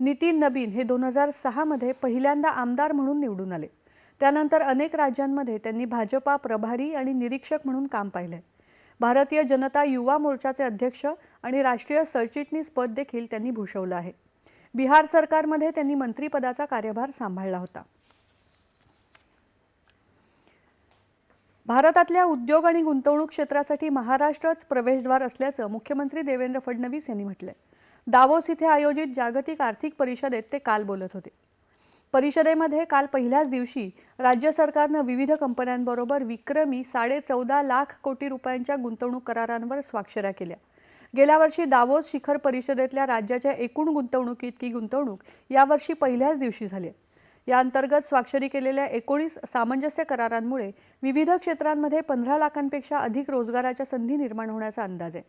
नितीन नबीन हे दोन हजार सहामध्ये पहिल्यांदा आमदार म्हणून निवडून आले. त्यानंतर अनेक राज्यांमध्ये त्यांनी भाजपा प्रभारी आणि निरीक्षक म्हणून काम पाहिले. भारतीय जनता युवा मोर्चाचे अध्यक्ष आणि राष्ट्रीय सरचिटणीस पद देखील त्यांनी भूषवलं आहे. बिहार सरकारमध्ये त्यांनी मंत्रिपदाचा कार्यभार सांभाळला होता. भारतातल्या उद्योग आणि गुंतवणूक क्षेत्रासाठी महाराष्ट्रच प्रवेशद्वार असल्याचं मुख्यमंत्री देवेंद्र फडणवीस यांनी म्हटलंय. दावोस इथे आयोजित जागतिक आर्थिक परिषदेत ते काल बोलत होते. परिषदेमध्ये काल पहिल्याच दिवशी राज्य सरकारनं विविध कंपन्यांबरोबर विक्रमी साडे चौदा लाख कोटी रुपयांच्या गुंतवणूक करारांवर स्वाक्षऱ्या केल्या. गेल्या वर्षी दावोस शिखर परिषदेतल्या राज्याच्या एकूण गुंतवणुकीतकी गुंतवणूक यावर्षी पहिल्याच दिवशी झाली या अंतर्गत स्वाक्षरी केलेल्या एकोणीस सामंजस्य करारांमुळे विविध क्षेत्रांमध्ये पंधरा लाखांपेक्षा अधिक रोजगाराच्या संधी निर्माण होण्याचा अंदाज आहे.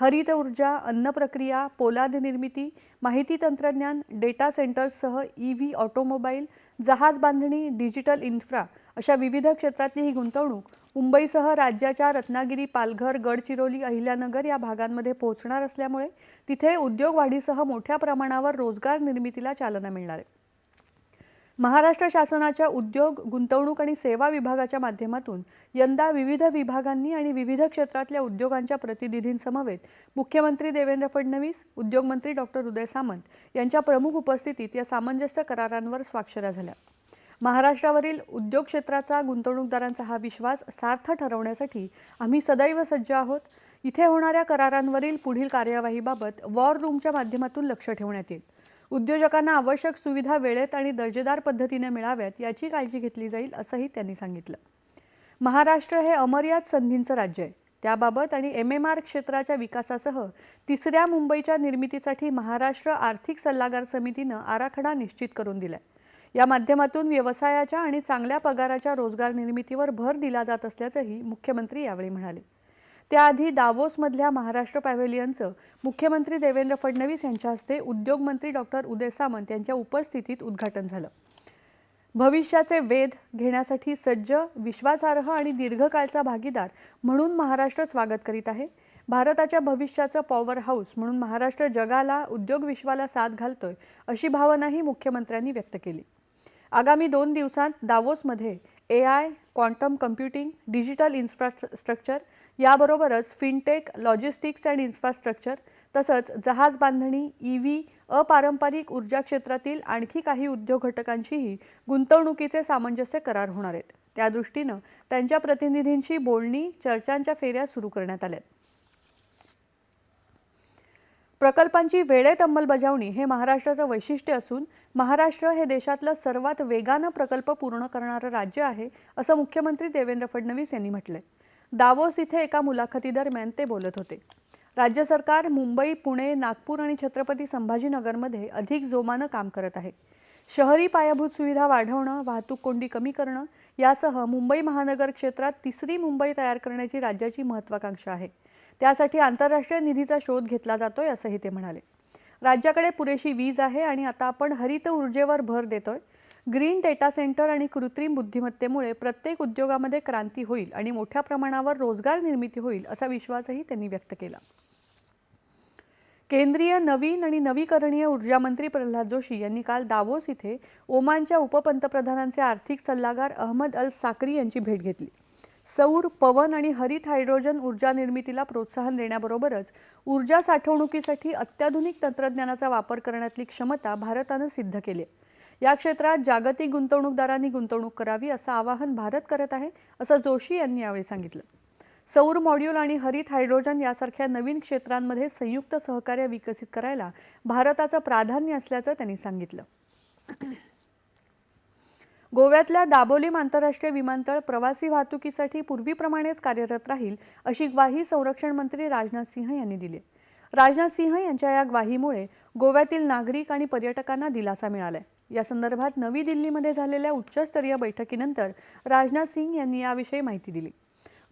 हरित ऊर्जा अन्न प्रक्रिया पोलाद निर्मिती माहिती तंत्रज्ञान डेटा सेंटर्ससह ई व्ही ऑटोमोबाईल जहाज बांधणी डिजिटल इन्फ्रा अशा विविध क्षेत्रातली ही गुंतवणूक मुंबईसह राज्याच्या रत्नागिरी पालघर गडचिरोली अहिल्यानगर या भागांमध्ये पोहोचणार असल्यामुळे तिथे उद्योग वाढीसह मोठ्या प्रमाणावर रोजगार निर्मितीला चालना मिळणार आहे. महाराष्ट्र शासनाच्या उद्योग गुंतवणूक आणि सेवा विभागाच्या माध्यमातून यंदा विविध विभागांनी आणि विविध क्षेत्रातल्या उद्योगांच्या प्रतिनिधींसमवेत मुख्यमंत्री देवेंद्र फडणवीस उद्योगमंत्री डॉक्टर उदय सामंत यांच्या प्रमुख उपस्थितीत या सामंजस्य करारांवर स्वाक्षऱ्या झाल्या. महाराष्ट्रावरील उद्योग क्षेत्राचा गुंतवणूकदारांचा हा विश्वास सार्थ ठरवण्यासाठी आम्ही सदैव सज्ज आहोत. इथे होणाऱ्या करारांवरील पुढील कार्यवाहीबाबत वॉर रूमच्या माध्यमातून लक्ष ठेवण्यात येईल. उद्योजकांना आवश्यक सुविधा वेळेत आणि दर्जेदार पद्धतीने मिळाव्यात याची काळजी घेतली जाईल असंही त्यांनी सांगितलं. महाराष्ट्र हे अमर्याद संधींचं राज्य आहे. त्याबाबत आणि एम एम आर क्षेत्राच्या विकासासह तिसऱ्या मुंबईच्या निर्मितीसाठी महाराष्ट्र आर्थिक सल्लागार समितीनं आराखडा निश्चित करून दिलाय. या माध्यमातून व्यवसायाच्या आणि चांगल्या पगाराच्या रोजगार निर्मितीवर भर दिला जात असल्याचंही मुख्यमंत्री यावेळी म्हणाले. त्याआधी दावोसमधल्या महाराष्ट्र पॅव्हेलियनचं मुख्यमंत्री देवेंद्र फडणवीस यांच्या हस्ते उद्योगमंत्री डॉक्टर उदय सामंत यांच्या उपस्थितीत उद्घाटन झालं. भविष्याचे वेध घेण्यासाठी सज्ज विश्वासार्ह आणि दीर्घकाळचा भागीदार म्हणून महाराष्ट्र स्वागत करीत आहे. भारताच्या भविष्याचं पॉवर हाऊस म्हणून महाराष्ट्र जगाला उद्योग विश्वाला साथ घालतोय अशी भावनाही मुख्यमंत्र्यांनी व्यक्त केली. आगामी दोन दिवसांत दावोसमध्ये A I quantum computing digital infrastructure याबरोबरच फिनटेक लॉजिस्टिक्स अँड इन्फ्रास्ट्रक्चर तसंच जहाज बांधणी ई व्ही अपारंपरिक ऊर्जा क्षेत्रातील आणखी काही उद्योग घटकांशीही गुंतवणुकीचे सामंजस्य करार होणार आहेत. त्या दृष्टीनं त्यांच्या प्रतिनिधींशी बोलणी चर्चांच्या फेऱ्या सुरू करण्यात आल्या प्रकल्पांची वेळेत अंमलबजावणी हे महाराष्ट्राचं वैशिष्ट्य असून महाराष्ट्र हे देशातलं सर्वात वेगानं प्रकल्प पूर्ण करणारं राज्य आहे असं मुख्यमंत्री देवेंद्र फडणवीस यांनी म्हटलं दावोस इथे एका मुलाखतीदरम्यान ते बोलत होते. राज्य सरकार मुंबई पुणे नागपूर आणि छत्रपती संभाजीनगरमध्ये अधिक जोमानं काम करत आहे. शहरी पायाभूत सुविधा वाढवणं वाहतूक कोंडी कमी करणं यासह मुंबई महानगर क्षेत्रात तिसरी मुंबई तयार करण्याची राज्याची महत्वाकांक्षा आहे. त्यासाठी आंतरराष्ट्रीय निधीचा शोध घेतला जातोय असंही ते म्हणाले. राज्याकडे पुरेशी वीज आहे आणि आता आपण हरित ऊर्जेवर भर देतोय. ग्रीन डेटा सेंटर आणि कृत्रिम बुद्धिमत्तेमुळे प्रत्येक उद्योगामध्ये क्रांती होईल आणि मोठ्या प्रमाणावर रोजगार निर्मिती होईल असा विश्वासही त्यांनी व्यक्त केला. केंद्रीय नवीन आणि नवीकरणीय ऊर्जा मंत्री प्रल्हाद जोशी यांनी काल दावोस इथे ओमानच्या उपपंतप्रधानांचे आर्थिक सल्लागार अहमद अल साकरी यांची भेट घेतली. सौर पवन आणि हरित हायड्रोजन ऊर्जा निर्मितीला प्रोत्साहन देण्याबरोबरच ऊर्जा साठवणुकीसाठी अत्याधुनिक तंत्रज्ञानाचा वापर करण्यातली क्षमता भारतानं सिद्ध केली आहे. या क्षेत्रात जागतिक गुंतवणूकदारांनी गुंतवणूक करावी असं आवाहन भारत करत आहे असं जोशी यांनी यावेळी सांगितलं. सौर मॉड्यूल आणि हरित हायड्रोजन यासारख्या नवीन क्षेत्रांमध्ये संयुक्त सहकार्य विकसित करायला भारताचं प्राधान्य असल्याचं त्यांनी सांगितलं. गोव्यातल्या दाबोलीम आंतरराष्ट्रीय विमानतळ प्रवासी वाहतुकीसाठी पूर्वीप्रमाणेच कार्यरत राहील अशी ग्वाही संरक्षण मंत्री राजनाथ सिंह यांनी दिली. राजनाथ सिंह यांच्या या ग्वाहीमुळे गोव्यातील नागरिक आणि पर्यटकांना दिलासा मिळालाय. या संदर्भात नवी दिल्लीमध्ये झालेल्या उच्चस्तरीय बैठकीनंतर राजनाथ सिंग यांनी याविषयी माहिती दिली.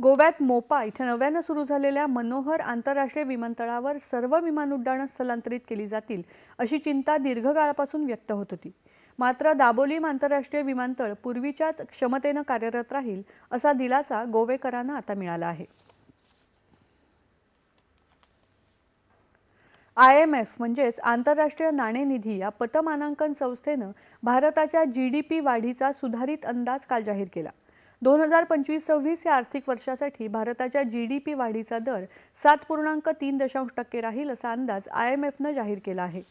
गोव्यात मोपा इथे नव्यानं सुरू झालेल्या मनोहर आंतरराष्ट्रीय विमानतळावर सर्व विमान उड्डाणं स्थलांतरित केली जातील अशी चिंता दीर्घकाळापासून व्यक्त होत होती. मात्र दाबोलीम आंतरराष्ट्रीय विमानतळ पूर्वीच्याच क्षमतेनं कार्यरत राहील असा दिलासा गोवेकरांना आता मिळाला आहे. आय एम एफ म्हणजेच आंतरराष्ट्रीय नाणेनिधी या पतमानांकन संस्थेनं भारताच्या जी डी पी वाढीचा सुधारित अंदाज काल जाहीर केला. दोन हजार पंचवीस सव्वीस या आर्थिक वर्षासाठी भारताच्या जी डी पी वाढीचा दर सात पूर्णांक तीन दशांश टक्के राहील असा अंदाज आय एम एफनं जाहीर केला आहे.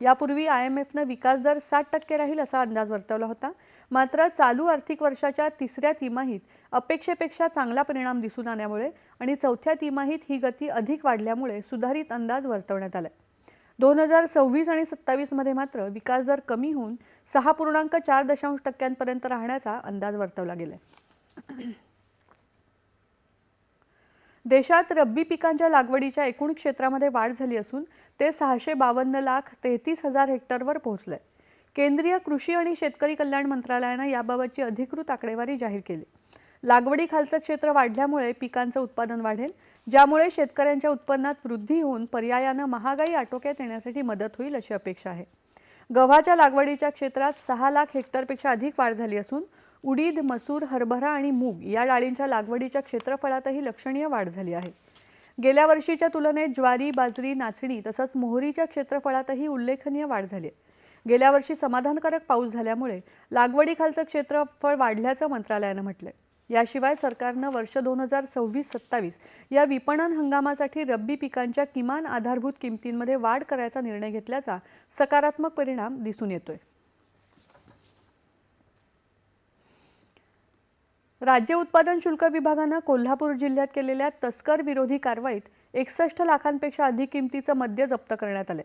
यापूर्वी आय एम एफनं विकास दर सात टक्के राहील असा अंदाज वर्तवला होता. मात्र चालू आर्थिक वर्षाच्या तिसऱ्या तिमाहीत अपेक्षेपेक्षा चांगला परिणाम दिसून आल्यामुळे आणि चौथ्या तिमाहीत ही गती अधिक वाढल्यामुळे सुधारित अंदाज वर्तवण्यात आला दोन हजार सव्वीस आणि सत्तावीसमध्ये मात्र विकासदर कमी होऊन सहा पूर्णांक चार दशांश टक्क्यांपर्यंत राहण्याचा अंदाज वर्तवला गेलाय. देशात रब्बी पिकांच्या लागवडीच्या एकूण क्षेत्रामध्ये वाढ झाली असून ते सहाशे बावन्न लाख तेहतीस हजार हेक्टरवर पोहोचलंय. केंद्रीय कृषी आणि शेतकरी कल्याण मंत्रालयानं याबाबतची अधिकृत आकडेवारी जाहीर केली. लागवडीखालचं क्षेत्र वाढल्यामुळे पिकांचं उत्पादन वाढेल ज्यामुळे शेतकऱ्यांच्या उत्पन्नात वृद्धी होऊन पर्यायानं महागाई आटोक्यात येण्यासाठी मदत होईल अशी अपेक्षा आहे. गव्हाच्या लागवडीच्या क्षेत्रात सहा लाख हेक्टरपेक्षा अधिक वाढ झाली असून उडीद मसूर हरभरा आणि मूग या डाळींच्या लागवडीच्या क्षेत्रफळातही लक्षणीय वाढ झाली आहे. गेल्या वर्षीच्या तुलनेत ज्वारी बाजरी नाचणी तसंच मोहरीच्या क्षेत्रफळातही उल्लेखनीय वाढ झाली आहे. गेल्या वर्षी समाधानकारक पाऊस झाल्यामुळे लागवडीखालचं क्षेत्रफळ वाढल्याचं मंत्रालयानं म्हटलंय. याशिवाय सरकारनं वर्ष दोन हजार सव्वीस सत्तावीस या विपणन हंगामासाठी रब्बी पिकांच्या किमान आधारभूत किमतींमध्ये वाढ करायचा निर्णय घेतल्याचा सकारात्मक परिणाम दिसून येतोय. राज्य उत्पादन शुल्क विभागानं कोल्हापूर जिल्ह्यात केलेल्या तस्कर विरोधी कारवाईत एकसष्ट लाखांपेक्षा अधिक किमतीचं मद्य जप्त करण्यात आलं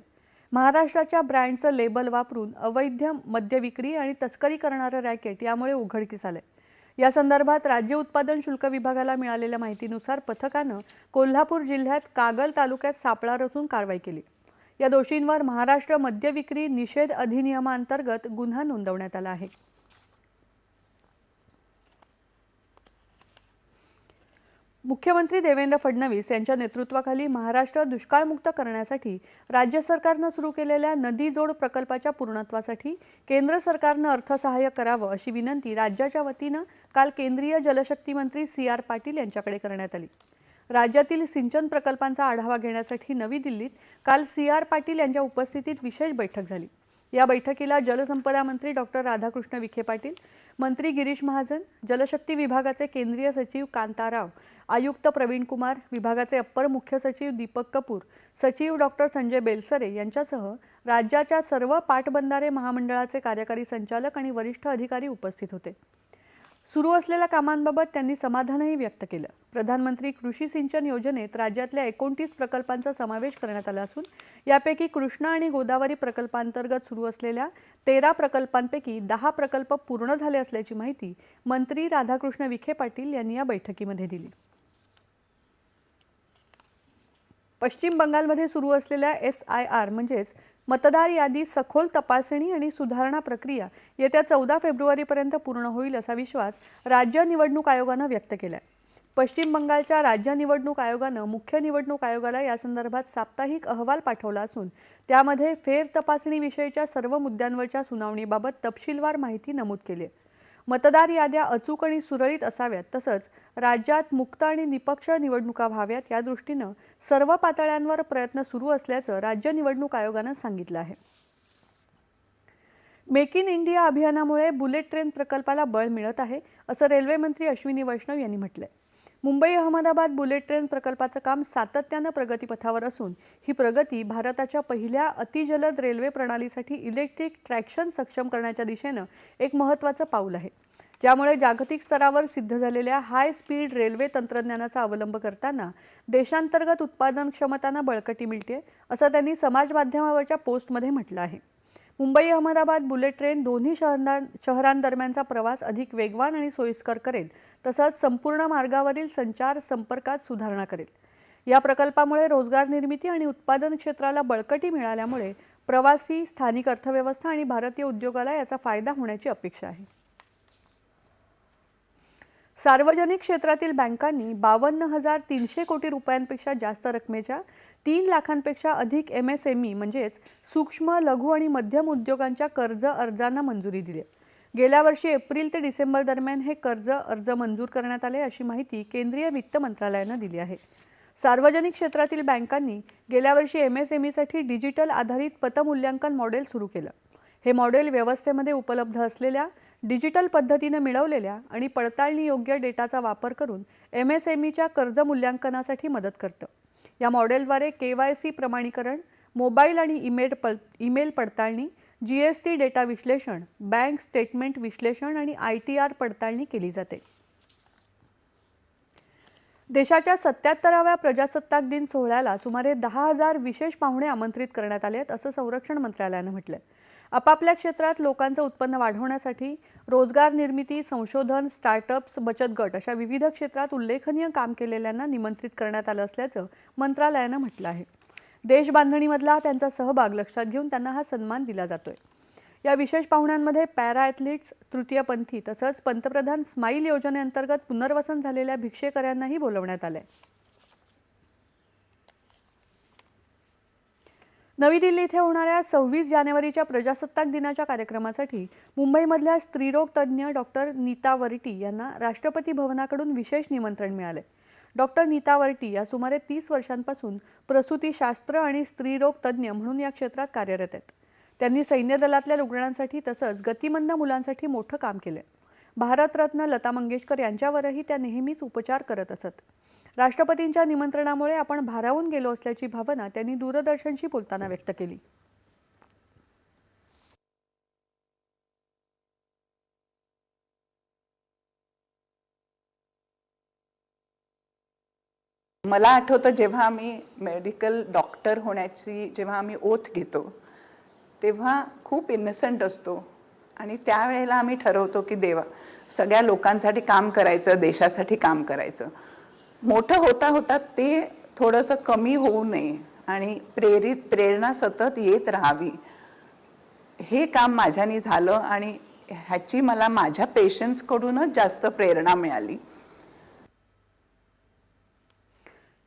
महाराष्ट्राच्या ब्रँडचं लेबल वापरून अवैध मद्य विक्री आणि तस्करी करणारं रॅकेट यामुळे उघडकीस आलं या संदर्भात राज्य उत्पादन शुल्क विभागाला मिळालेल्या माहितीनुसार पथकानं कोल्हापूर जिल्ह्यात कागल तालुक्यात सापळा रचून कारवाई केली. या दोषींवर महाराष्ट्र मद्य विक्री निषेध अधिनियमांतर्गत गुन्हा नोंदवण्यात आला आहे. मुख्यमंत्री देवेंद्र फडणवीस यांच्या नेतृत्वाखाली महाराष्ट्र दुष्काळमुक्त करण्यासाठी राज्य सरकारनं सुरू केलेल्या नदी जोड प्रकल्पाच्या पूर्णत्वासाठी केंद्र सरकारनं अर्थसहाय्य करावं अशी विनंती राज्याच्या वतीनं काल केंद्रीय जलशक्ती मंत्री सी आर पाटील यांच्याकडे करण्यात आली. राज्यातील सिंचन प्रकल्पांचा आढावा घेण्यासाठी नवी दिल्लीत काल सी आर पाटील यांच्या उपस्थितीत विशेष बैठक झाली. या बैठकीला जलसंपदा मंत्री डॉक्टर राधाकृष्ण विखे पाटील मंत्री गिरीश महाजन जलशक्ती विभागाचे केंद्रीय सचिव कांताराव आयुक्त प्रवीण कुमार विभागाचे अप्पर मुख्य सचिव दीपक कपूर सचिव डॉक्टर संजय बेलसरे यांच्यासह राज्याच्या सर्व पाटबंधारे महामंडळाचे कार्यकारी संचालक आणि वरिष्ठ अधिकारी उपस्थित होते. सुरू असलेल्या कामांबाबत त्यांनी समाधानही व्यक्त केलं. प्रधानमंत्री कृषी सिंचन योजनेत राज्यातल्या एकोणतीस प्रकल्पांचा समावेश करण्यात आला असून यापैकी कृष्णा आणि गोदावरी प्रकल्पांतर्गत सुरू असलेल्या तेरा प्रकल्पांपैकी दहा प्रकल्प पूर्ण झाले असल्याची माहिती मंत्री राधाकृष्ण विखे पाटील यांनी या बैठकीमध्ये दिली. पश्चिम बंगालमध्ये सुरू असलेल्या एस आय आर म्हणजेच मतदार यादी सखोल तपासणी आणि सुधारणा प्रक्रिया येत्या चौदा फेब्रुवारीपर्यंत पूर्ण होईल असा विश्वास राज्य निवडणूक आयोगानं व्यक्त केला आहे पश्चिम बंगालच्या राज्य निवडणूक आयोगानं मुख्य निवडणूक आयोगाला यासंदर्भात साप्ताहिक अहवाल पाठवला असून त्यामध्ये फेर तपासणीविषयीच्या सर्व मुद्द्यांवरच्या सुनावणीबाबत तपशीलवार माहिती नमूद केली आहे मतदार याद्या अचूक आणि सुरळीत असाव्यात तसंच राज्यात मुक्त आणि निपक्ष निवडणुका व्हाव्यात या दृष्टीनं सर्व पातळ्यांवर प्रयत्न सुरू असल्याचं राज्य निवडणूक आयोगानं सांगितलं आहे. मेक इन इंडिया अभियानामुळे बुलेट ट्रेन प्रकल्पाला बळ मिळत आहे असं रेल्वे मंत्री अश्विनी वैष्णव यांनी म्हटलंय. मुंबई अहमदाबाद बुलेट ट्रेन प्रकल्पाचं काम सातत्यानं प्रगतीपथावर असून ही प्रगती भारताच्या पहिल्या अतिजलद रेल्वे प्रणालीसाठी इलेक्ट्रिक ट्रॅक्शन सक्षम करण्याच्या दिशेनं एक महत्त्वाचं पाऊल आहे. ज्यामुळे जागतिक स्तरावर सिद्ध झालेल्या हाय स्पीड रेल्वे तंत्रज्ञानाचा अवलंब करताना देशांतर्गत उत्पादन क्षमतांना बळकटी मिळते असं त्यांनी समाज माध्यमावरच्या पोस्टमध्ये म्हटलं आहे. मुंबई अहमदाबाद बुलेट ट्रेन दोन्ही शहरां शहरांदरम्यानचा प्रवास अधिक वेगवान आणि सोयीस्कर करेल तसंच संपूर्ण मार्गावरील संचार संपर्कात सुधारणा करेल. या प्रकल्पामुळे रोजगार निर्मिती आणि उत्पादन क्षेत्राला बळकटी मिळाल्यामुळे प्रवासी स्थानिक अर्थव्यवस्था आणि भारतीय उद्योगाला याचा फायदा होण्याची अपेक्षा आहे. सार्वजनिक क्षेत्रातील बँकांनी बावन्न हजार तीनशे कोटी रुपयांपेक्षा जास्त रकमेच्या तीन लाखांपेक्षा अधिक एम एस एम ई म्हणजेच सूक्ष्म लघु आणि मध्यम उद्योगांच्या कर्ज अर्जांना मंजुरी दिली गेल्या वर्षी एप्रिल ते डिसेंबर दरम्यान हे कर्ज अर्ज मंजूर करण्यात आले अशी माहिती केंद्रीय वित्त मंत्रालयानं दिली आहे. सार्वजनिक क्षेत्रातील बँकांनी गेल्या वर्षी एम एस एम ईसाठी डिजिटल आधारित पतमूल्यांकन मॉडेल सुरू केलं. हे मॉडेल व्यवस्थेमध्ये उपलब्ध असलेल्या डिजिटल पद्धतीनं मिळवलेल्या आणि पडताळणी योग्य डेटाचा वापर करून एम एस एम ईच्या कर्ज मूल्यांकनासाठी मदत करतं. या मॉडेलद्वारे के वाय सी प्रमाणीकरण मोबाईल आणि ईमेल पल ईमेल पडताळणी जी एस टी डेटा विश्लेषण बँक स्टेटमेंट विश्लेषण आणि आय टी आर पडताळणी केली जाते. देशाच्या सत्याहत्तराव्या प्रजासत्ताक दिन सोहळ्याला सुमारे दहा हजार विशेष पाहुणे आमंत्रित करण्यात आले आहेत असं संरक्षण मंत्रालयानं म्हटलंय. आपापल्या क्षेत्रात लोकांचं उत्पन्न वाढवण्यासाठी रोजगार निर्मिती संशोधन स्टार्टअप्स बचत गट अशा विविध क्षेत्रात उल्लेखनीय काम केलेल्यांना निमंत्रित करण्यात आलं असल्याचं मंत्रालयानं म्हटलं आहे. देशबांधणीमधला त्यांचा सहभाग लक्षात घेऊन त्यांना हा सन्मान दिला जातोय. या विशेष पाहुण्यांमध्ये पॅरा ॲथलीट्स तृतीयपंथी तसंच पंतप्रधान स्माईल योजनेअंतर्गत पुनर्वसन झालेल्या भिक्षेकऱ्यांनाही बोलवण्यात आलंय. नवी दिल्ली इथे होणाऱ्या सव्वीस जानेवारीच्या प्रजासत्ताक दिनाच्या कार्यक्रमासाठी मुंबईमधल्या स्त्रीरोग तज्ज्ञ डॉक्टर नीता वरटी यांना राष्ट्रपती भवनाकडून विशेष निमंत्रण मिळाले डॉक्टर नीता वर्टी या सुमारे तीस वर्षांपासून प्रसूतीशास्त्र आणि स्त्रीरोग तज्ज्ञ म्हणून या क्षेत्रात कार्यरत आहेत. त्यांनी सैन्य दलातल्या रुग्णांसाठी तसंच गतिमंद मुलांसाठी मोठं काम केलं भारतरत्न लता मंगेशकर यांच्यावरही त्या नेहमीच उपचार करत असत. राष्ट्रपतींच्या निमंत्रणामुळे आपण भारावून गेलो असल्याची भावना त्यांनी दूरदर्शनशी बोलताना व्यक्त केली. मला आठवतं जेव्हा आम्ही मेडिकल डॉक्टर होण्याची जेव्हा आम्ही ओथ घेतो तेव्हा खूप इन्नसंट असतो. आणि त्यावेळेला आम्ही ठरवतो की देवा सगळ्या लोकांसाठी काम करायचं देशासाठी काम करायचं. मोठं होता होता ते थोडंसं कमी होऊ नये आणि प्रेरित प्रेरणा सतत येत राहावी. हे काम माझ्यानी झालं आणि ह्याची मला माझ्या पेशंट्सकडूनच जास्त प्रेरणा मिळाली.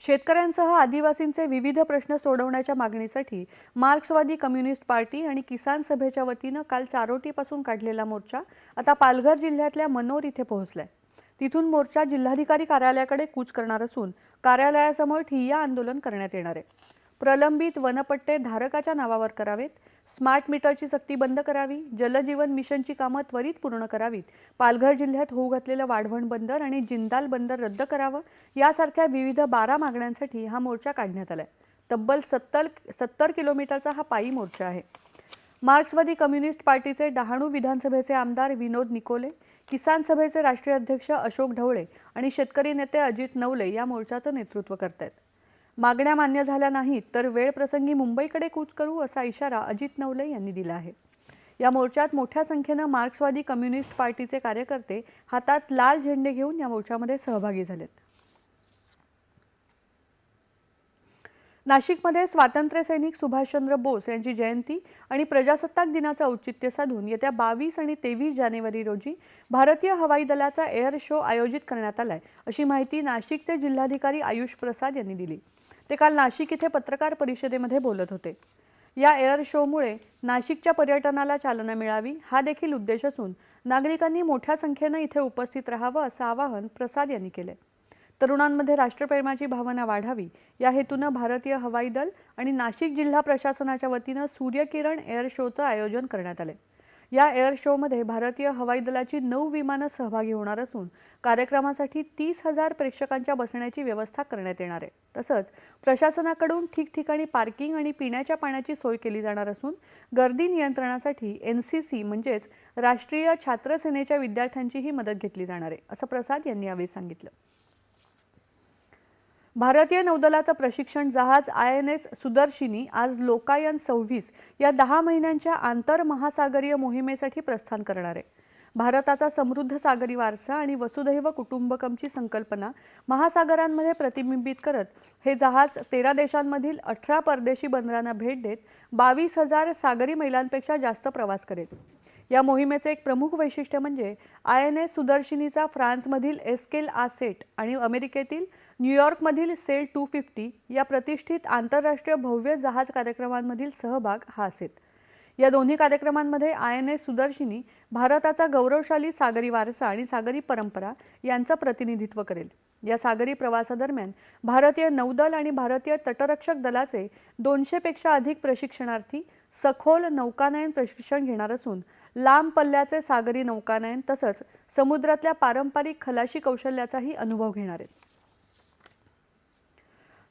शेतकऱ्यांसह आदिवासींचे विविध प्रश्न सोडवण्याच्या मागणीसाठी मार्क्सवादी कम्युनिस्ट पार्टी आणि किसान सभेच्या वतीनं काल चारोटीपासून काढलेला मोर्चा आता पालघर जिल्ह्यातल्या मनोर इथे पोहोचलाय. तिथून मोर्चा जिल्हाधिकारी कार्यालयाकडे कूच करणार असून कार्यालयासमोर ठिय्या आंदोलन करण्यात येणार आहे. प्रलंबित वनपट्टे धारकाच्या नावावर करावेत. स्मार्ट मीटरची सक्ती बंद करावी. जलजीवन मिशनची कामं त्वरित पूर्ण करावीत. पालघर जिल्ह्यात होऊ घातलेलं वाढवण बंदर आणि जिंदाल बंदर रद्द करावं यासारख्या विविध बारा मागण्यांसाठी हा मोर्चा काढण्यात आलाय. तब्बल सत्तर सत्तर किलोमीटरचा हा पायी मोर्चा आहे. मार्क्सवादी कम्युनिस्ट पार्टीचे डहाणू विधानसभेचे आमदार विनोद निकोले किसान सभेचे राष्ट्रीय अध्यक्ष अशोक ढवळे आणि शेतकरी नेते अजित नवले या मोर्चाचं नेतृत्व करतायत. मागण्या मान्य झाल्या नाहीत तर वेळप्रसंगी मुंबईकडे कूच करू असा इशारा अजित नवले यांनी दिला आहे. या मोर्चात मोठ्या संख्येनं मार्क्सवादी कम्युनिस्ट पार्टीचे कार्यकर्ते हातात लाल झेंडे घेऊन या मोर्चामध्ये सहभागी झालेत. नाशिकमध्ये स्वातंत्र्यसैनिक सुभाषचंद्र बोस यांची जयंती आणि प्रजासत्ताक दिनाचं औचित्य साधून येत्या बावीस आणि तेवीस जानेवारी रोजी भारतीय हवाई दलाचा एअर शो आयोजित करण्यात आलाय अशी माहिती नाशिकचे जिल्हाधिकारी आयुष प्रसाद यांनी दिली. ते काल नाशिक इथे पत्रकार परिषदेमध्ये बोलत होते. या एअर शोमुळे नाशिकच्या पर्यटनाला चालना मिळावी हा देखील उद्देश असून नागरिकांनी मोठ्या संख्येनं इथे उपस्थित राहावं असं आवाहन प्रसाद यांनी केलं तरुणांमध्ये राष्ट्रप्रेमाची भावना वाढावी या हेतूनं भारतीय हवाई दल आणि नाशिक जिल्हा प्रशासनाच्या वतीनं सूर्यकिरण एअर शोचं आयोजन करण्यात आले या एअर शोमध्ये भारतीय हवाई दलाची नऊ विमानं सहभागी होणार असून कार्यक्रमासाठी तीस हजार प्रेक्षकांच्या बसण्याची व्यवस्था करण्यात येणार आहे. तसंच प्रशासनाकडून ठिकठिकाणी पार्किंग आणि पिण्याच्या पाण्याची सोय केली जाणार असून गर्दी नियंत्रणासाठी एन सी सी म्हणजेच राष्ट्रीय छात्र सेनेच्या विद्यार्थ्यांचीही मदत घेतली जाणार आहे असं प्रसाद यांनी यावेळी सांगितलं. भारतीय नौदलाचं प्रशिक्षण जहाज आय एन एस सुदर्शिनी आज लोकायन सव्वीस या दहा महिन्यांच्या आंतर महासागरीय मोहिमेसाठी प्रस्थान करणार आहे. भारताचा समृद्ध सागरी वारसा आणि वसुधैव कुटुंबकमची संकल्पना महासागरांमध्ये प्रतिबिंबित करत हे जहाज तेरा देशांमधील अठरा परदेशी बंदरांना भेट देत बावीस हजार सागरी मैलांपेक्षा जास्त प्रवास करेल. या मोहिमेचे एक प्रमुख वैशिष्ट्य म्हणजे आय एन एस सुदर्शिनीचा फ्रान्समधील एस्केल आसेट आणि अमेरिकेतील न्यूयॉर्कमधील सेल टू फिफ्टी या प्रतिष्ठित आंतरराष्ट्रीय भव्य जहाज कार्यक्रमांमधील सहभाग हा असेल. या दोन्ही कार्यक्रमांमध्ये आय एन एस सुदर्शिनी भारताचा गौरवशाली सागरी वारसा आणि सागरी परंपरा यांचं प्रतिनिधित्व करेल. या सागरी प्रवासादरम्यान भारतीय नौदल आणि भारतीय तटरक्षक दलाचे दोनशेपेक्षा अधिक प्रशिक्षणार्थी सखोल नौकानयन प्रशिक्षण घेणार असून लांब पल्ल्याचे सागरी नौकानयन तसंच समुद्रातल्या पारंपरिक खलाशी कौशल्याचाही अनुभव घेणार आहेत.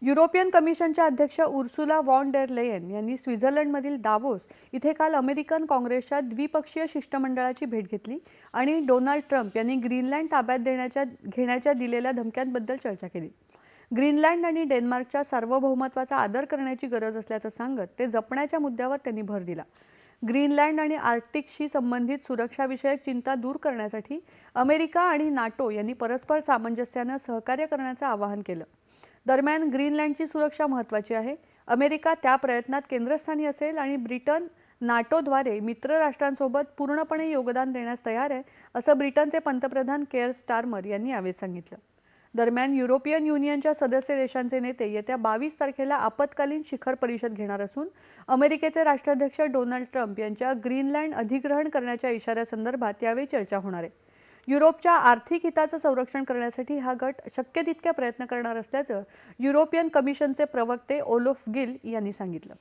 युरोपियन कमिशनच्या अध्यक्ष उर्सुला वॉन डेर लेयन यांनी स्वित्झर्लंडमधील दावोस इथे काल अमेरिकन काँग्रेसच्या द्विपक्षीय शिष्टमंडळाची भेट घेतली आणि डोनाल्ड ट्रम्प यांनी ग्रीनलँड ताब्यात देण्याच्या घेण्याच्या दिलेल्या धमक्यांबद्दल चर्चा केली. ग्रीनलँड आणि डेन्मार्कच्या सार्वभौमत्वाचा आदर करण्याची गरज असल्याचं सांगत ते जपण्याच्या मुद्द्यावर त्यांनी भर दिला. ग्रीनलँड आणि आर्क्टिकशी संबंधित सुरक्षाविषयक चिंता दूर करण्यासाठी अमेरिका आणि नाटो यांनी परस्पर सामंजस्यानं सहकार्य करण्याचं आवाहन केलं. दरम्यान ग्रीनलँडची सुरक्षा महत्त्वाची आहे. अमेरिका त्या प्रयत्नात केंद्रस्थानी असेल आणि ब्रिटन नाटोद्वारे मित्र राष्ट्रांसोबत पूर्णपणे योगदान देण्यास तयार आहे असं ब्रिटनचे पंतप्रधान केअर स्टार्मर यांनी यावेळी सांगितलं. दरम्यान युरोपियन युनियनच्या सदस्य देशांचे नेते येत्या बावीस तारखेला आपत्कालीन शिखर परिषद घेणार असून अमेरिकेचे राष्ट्राध्यक्ष डोनाल्ड ट्रम्प यांच्या ग्रीनलँड अधिग्रहण करण्याच्या इशाऱ्यासंदर्भात यावेळी चर्चा होणार आहे. युरोपच्या आर्थिक हिताचं संरक्षण करण्यासाठी हा गट शक्य तितक्या प्रयत्न करणार असल्याचं युरोपियन कमिशनचे प्रवक्ते ओलोफ गिल यांनी सांगितलं.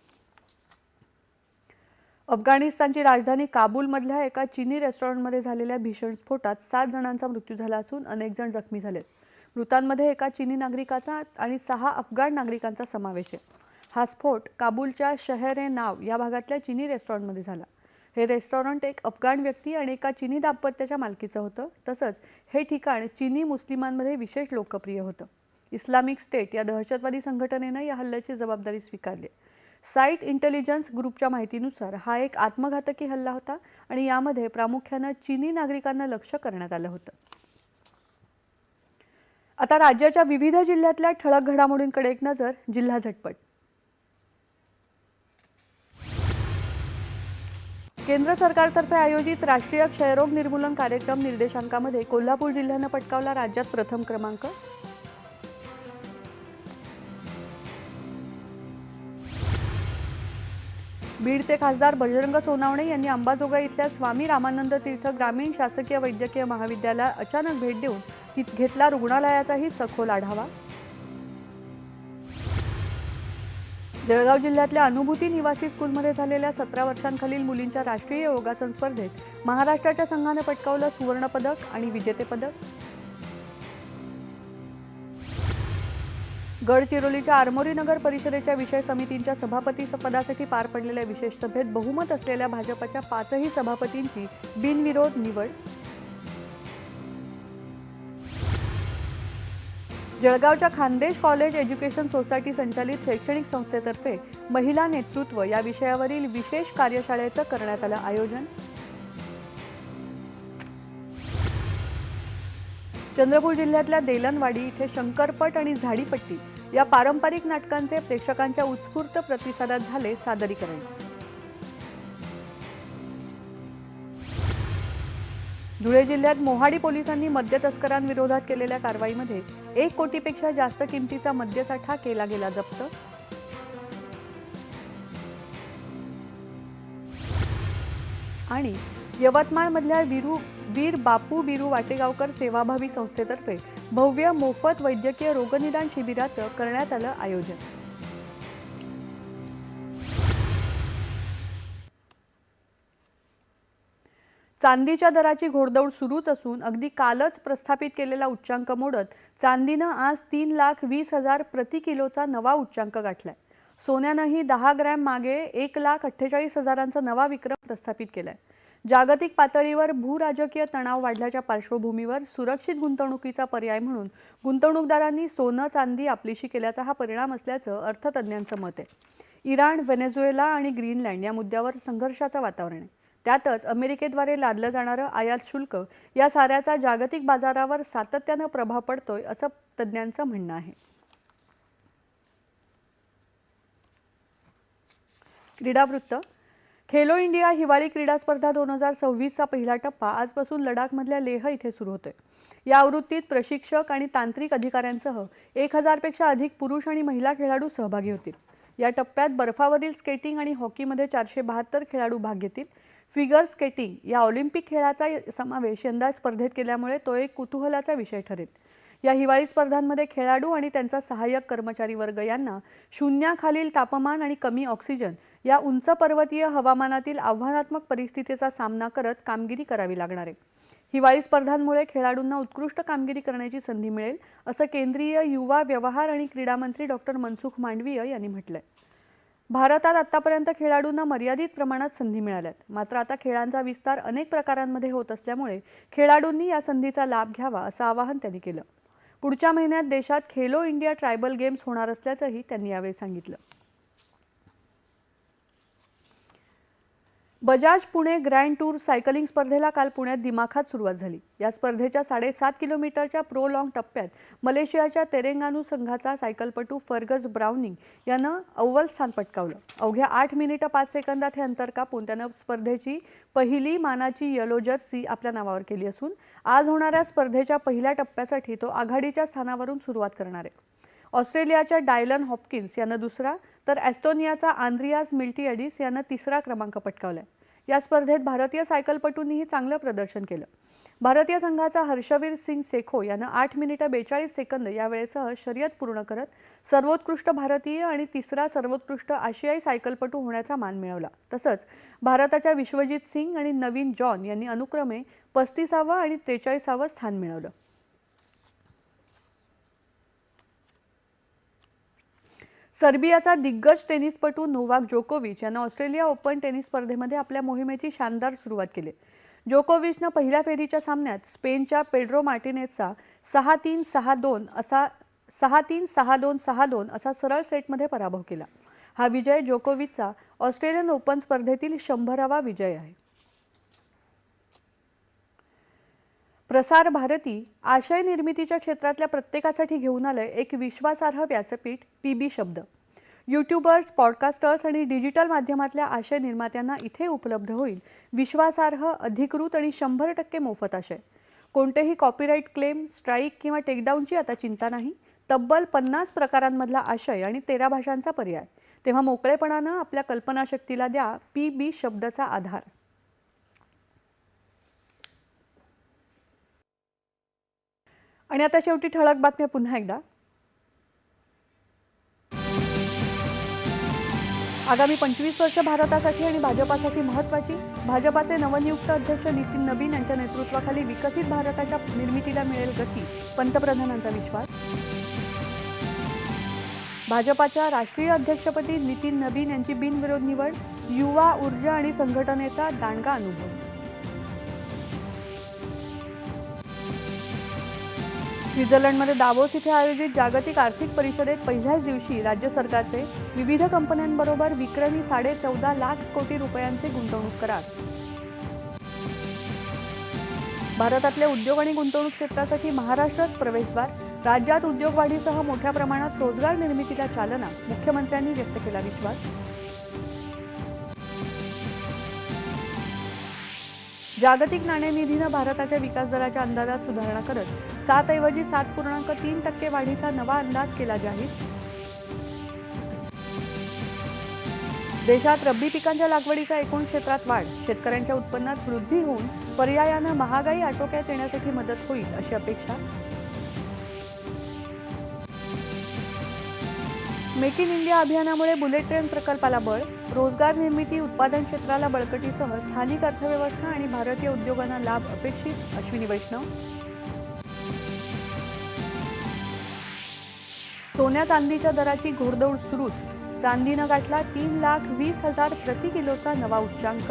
अफगाणिस्तानची राजधानी काबूलमधल्या एका चिनी रेस्टॉरंटमध्ये झालेल्या भीषण स्फोटात सात जणांचा मृत्यू झाला असून अनेक जण जखमी झालेत. मृतांमध्ये एका चीनी नागरिकाचा आणि सहा अफगाण नागरिकांचा समावेश आहे. हा स्फोट काबूलच्या शहर ए नाव या भागातल्या चीनी रेस्टॉरंटमध्ये झाला. हे रेस्टॉरंट एक अफगाण व्यक्ती आणि एका चीनी दाम्पत्याच्या मालकीचं होतं. तसंच हे ठिकाण चीनी मुस्लिमांमध्ये विशेष लोकप्रिय होतं. इस्लामिक स्टेट या दहशतवादी संघटनेनं या हल्ल्याची जबाबदारी स्वीकारली साईट इंटेलिजन्स ग्रुपच्या माहितीनुसार हा एक आत्मघातकी हल्ला होता आणि यामध्ये प्रामुख्यानं चीनी नागरिकांना लक्ष करण्यात आलं होतं. आता राज्याच्या विविध जिल्ह्यातल्या ठळक घडामोडींकडे एक नजर जिल्हा झटपट. केंद्र सरकारतर्फे आयोजित राष्ट्रीय क्षयरोग निर्मूलन कार्यक्रम निर्देशांकामध्ये कोल्हापूर जिल्ह्यानं पटकावला राज्यात प्रथम क्रमांक. बीडचे खासदार बजरंग सोनावणे यांनी अंबाजोगाई इथल्या स्वामी रामानंद तीर्थ ग्रामीण शासकीय वैद्यकीय महाविद्यालयाला अचानक भेट देऊन घेतला रुग्णालयाचाही सखोल आढावा. जळगाव जिल्ह्यातल्या अनुभूती निवासी स्कूलमध्ये झालेल्या सतरा वर्षांखालील मुलींच्या राष्ट्रीय योगासन स्पर्धेत महाराष्ट्राच्या संघानं पटकावलं सुवर्णपदक आणि विजेतेपदक. गडचिरोलीच्या आरमोरी नगर परिषदेच्या विषय समितींच्या सभापती पदासाठी पार पडलेल्या विशेष सभेत बहुमत असलेल्या भाजपच्या पाचही सभापतींची बिनविरोध निवड. जळगावच्या खानदेश कॉलेज एज्युकेशन सोसायटी संचालित शैक्षणिक संस्थेतर्फे महिला नेतृत्व या विषयावरील विशेष कार्यशाळेचं करण्यात आलं आयोजन. चंद्रपूर जिल्ह्यातल्या देलनवाडी इथे शंकरपट आणि झाडीपट्टी या पारंपरिक नाटकांचे प्रेक्षकांच्या उत्स्फूर्त प्रतिसादात झाले सादरीकरण. धुळे जिल्ह्यात मोहाडी पोलिसांनी मद्य तस्करांविरोधात केलेल्या कारवाईमध्ये एक कोटीपेक्षा जास्त किमतीचा मद्यसाठा केला गेला जप्त. आणि यवतमाळमधल्या विरू वीर बापू बिरू वाटेगावकर सेवाभावी संस्थेतर्फे भव्य मोफत वैद्यकीय रोगनिदान शिबिराचं करण्यात आलं आयोजन. चांदीच्या दराची घोडदौड सुरूच असून अगदी कालच प्रस्थापित केलेला उच्चांक मोडत चांदीनं आज तीन लाख वीस हजार प्रति किलोचा नवा उच्चांक गाठलाय. सोन्यानंही दहा ग्रॅम मागे एक लाख अठ्ठेचाळीस हजारांचा नवा विक्रम प्रस्थापित केलाय. जागतिक पातळीवर भूराजकीय तणाव वाढल्याच्या पार्श्वभूमीवर सुरक्षित गुंतवणुकीचा पर्याय म्हणून गुंतवणूकदारांनी सोनं चांदी आपलीशी केल्याचा हा परिणाम असल्याचं अर्थतज्ज्ञांचं मत आहे. इराण व्हेनेझुएला आणि ग्रीनलँड या मुद्द्यावर संघर्षाचं वातावरण आहे. त्यातच अमेरिकेद्वारे लादलं जाणारं आयात शुल्क या साऱ्याचा जागतिक बाजारावर सातत्यानं प्रभाव पडतोय असं तज्ज्ञांचं म्हणणं आहे. क्रीडावृत्त. खेलो इंडिया हिवाळी क्रीडा स्पर्धा दोन हजार सव्वीसचा पहिला टप्पा आजपासून लडाखमधल्या लेह इथे सुरू होतोय. या आवृत्तीत प्रशिक्षक आणि तांत्रिक अधिकाऱ्यांसह एक हजारपेक्षा अधिक पुरुष आणि महिला खेळाडू सहभागी होतील. या टप्प्यात बर्फावरील स्केटिंग आणि हॉकीमध्ये चारशे बहात्तर खेळाडू भाग घेतील. फिगर स्केटिंग या ऑलिम्पिक खेळाचा समावेश यंदा स्पर्धेत केल्यामुळे तो एक कुतूहलाचा विषय ठरेल. या हिवाळी स्पर्धांमध्ये खेळाडू आणि त्यांचा सहाय्यक कर्मचारी वर्ग यांना शून्याखालील तापमान आणि कमी ऑक्सिजन या उंच पर्वतीय हवामानातील आव्हानात्मक परिस्थितीचा सामना करत कामगिरी करावी लागणार आहे. हिवाळी स्पर्धांमुळे खेळाडूंना उत्कृष्ट कामगिरी करण्याची संधी मिळेल असं केंद्रीय युवा व्यवहार आणि क्रीडा मंत्री डॉक्टर मनसुख मांडवीय यांनी म्हटलंय. भारतात आतापर्यंत खेळाडूंना मर्यादित प्रमाणात संधी मिळाल्यात. मात्र आता खेळांचा विस्तार अनेक प्रकारांमध्ये होत असल्यामुळे खेळाडूंनी या संधीचा लाभ घ्यावा असं आवाहन त्यांनी केलं. पुढच्या महिन्यात देशात खेलो इंडिया ट्रायबल गेम्स होणार असल्याचंही त्यांनी यावेळी सांगितलं. Bajaj Pune grand tour cycling स्पर्धेला काल पुण्यात दिमाखात सुरुवात झाली. या स्पर्धेच्या साडेसात किलोमीटरच्या प्रो लॉंग टप्प्यात मलेशियाच्या तेरेंगानू संघाचा सायकलपटू फर्गस ब्राउनिंग यानं अव्वल स्थान पटकावलं. अवघ्या आठ मिनिटं पाच सेकंदात हे अंतर कापून त्यानं स्पर्धेची पहिली मानाची येलो जर्सी आपल्या नावावर केली असून आज होणाऱ्या स्पर्धेच्या पहिल्या टप्प्यासाठी तो आघाडीच्या स्थानावरून सुरुवात करणार आहे. ऑस्ट्रेलियाच्या डायलन हॉपकिन्स यानं दुसरा तर ॲस्टोनियाचा आंद्रियास मिल्टियाडिस यानं तिसरा क्रमांक पटकावलाय. या स्पर्धेत भारतीय सायकलपटूंनीही चांगलं प्रदर्शन केलं. भारतीय संघाचा हर्षवीर सिंग सेखो यानं आठ मिनिटं बेचाळीस सेकंद या वेळेसह शर्यत पूर्ण करत सर्वोत्कृष्ट भारतीय आणि तिसरा सर्वोत्कृष्ट आशियाई सायकलपटू होण्याचा मान मिळवला. तसंच भारताच्या विश्वजित सिंग आणि नवीन जॉन यांनी अनुक्रमे पस्तीसावं आणि त्रेचाळीसावं स्थान मिळवलं. सर्बियाचा दिग्गज टेनिसपटू नोवाक जोकोविच यानं ऑस्ट्रेलिया ओपन टेनिस स्पर्धेमध्ये आपल्या मोहिमेची शानदार सुरुवात केली. जोकोविचनं पहिल्या फेरीच्या सामन्यात स्पेनच्या पेड्रो मार्टिनेजचा सहा तीन सहा दोन असा सहा तीन सहा दोन सहा दोन असा सरळ सेटमध्ये पराभव केला. हा विजय जोकोविचचा ऑस्ट्रेलियन ओपन स्पर्धेतील शंभरावा विजय आहे. प्रसार भारती आशय निर्मितीच्या क्षेत्रातल्या प्रत्येकासाठी घेऊन आलंय एक विश्वासार्ह व्यासपीठ पी बी शब्द. यूट्यूबर्स पॉडकास्टर्स आणि डिजिटल माध्यमातल्या आशय निर्मात्यांना इथे उपलब्ध होईल. विश्वासार्ह अधिकृत आणि शंभर टक्के मोफत आशय. कोणतेही कॉपीराईट क्लेम स्ट्राईक किंवा टेकडाऊनची आता चिंता नाही. तब्बल पन्नास प्रकारांमधला आशय आणि तेरा भाषांचा पर्याय. तेव्हा मोकळेपणानं आपल्या कल्पनाशक्तीला द्या पी बी शब्दाचा आधार. आणि आता शेवटी ठळक बातम्या पुन्हा एकदा. आगामी पंचवीस वर्ष भारतासाठी आणि भाजपासाठी महत्वाची भाजपाचे नवनियुक्त अध्यक्ष नितीन नवीन यांच्या नेतृत्वाखाली विकसित भारताच्या निर्मितीला मिळेल गती पंतप्रधानांचा विश्वास. भाजपाच्या राष्ट्रीय अध्यक्षपदी नितीन नवीन यांची बिनविरोध निवड युवा ऊर्जा आणि संघटनेचा दांडगा अनुभव. स्वित्झर्लंडमध्ये दावोस इथे आयोजित जागतिक आर्थिक परिषदेत पहिल्याच दिवशी राज्य सरकारचे विविध कंपन्यांबरोबर विक्रमी साडे चौदा लाख कोटी रुपयांचे गुंतवणूक करार. भारतातल्या उद्योग आणि गुंतवणूक क्षेत्रासाठी महाराष्ट्रच प्रवेशद्वार. राज्यात उद्योगवाढीसह मोठ्या प्रमाणात रोजगार निर्मितीला चालना मुख्यमंत्र्यांनी व्यक्त केला विश्वास. जागतिक नाणेनिधीनं भारताच्या विकास दराच्या अंदाजात सुधारणा करत सात ऐवजी सात पूर्णांक तीन टक्के वाढीचा नवा अंदाज केला जाहीर. देशात रब्बी पिकांच्या लागवडीचा एकूण क्षेत्रात वाढ. शेतकऱ्यांच्या उत्पन्नात वृद्धी होऊन पर्यायानं महागाई आटोक्यात येण्यासाठी मदत होईल अशी अपेक्षा. मेक इन इंडिया अभियानामुळे बुलेट ट्रेन प्रकल्पाला बळ रोजगार निर्मिती उत्पादन क्षेत्राला बळकटीसह स्थानिक अर्थव्यवस्था आणि भारतीय उद्योगांना लाभ अपेक्षित अश्विनी वैष्णव. सोन्या चांदीच्या दराची घोडदौड सुरूच. चांदीनं गाठला तीन लाख वीस हजार प्रति किलोचा नवा उच्चांक.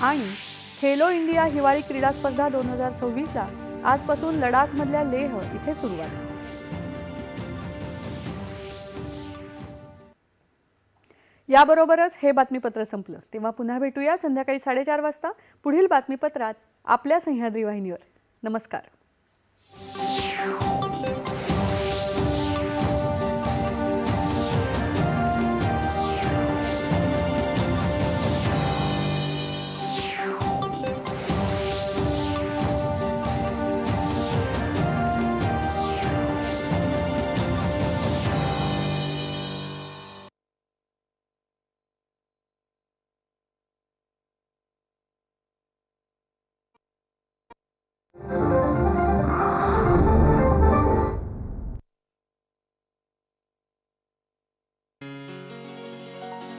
आणि खेलो इंडिया हिवाळी क्रीडा स्पर्धा दोन हजार सव्वीसला. आजपासून लडाखमधल्या लेह इथे सुरुवात. याबरोबरच हे बातमीपत्र संपलं. तेव्हा पुन्हा भेटूया संध्याकाळी साडेचार वाजता. पुढील बातमीपत्रात आपल्या सह्याद्री वाहिनीवर. नमस्कार.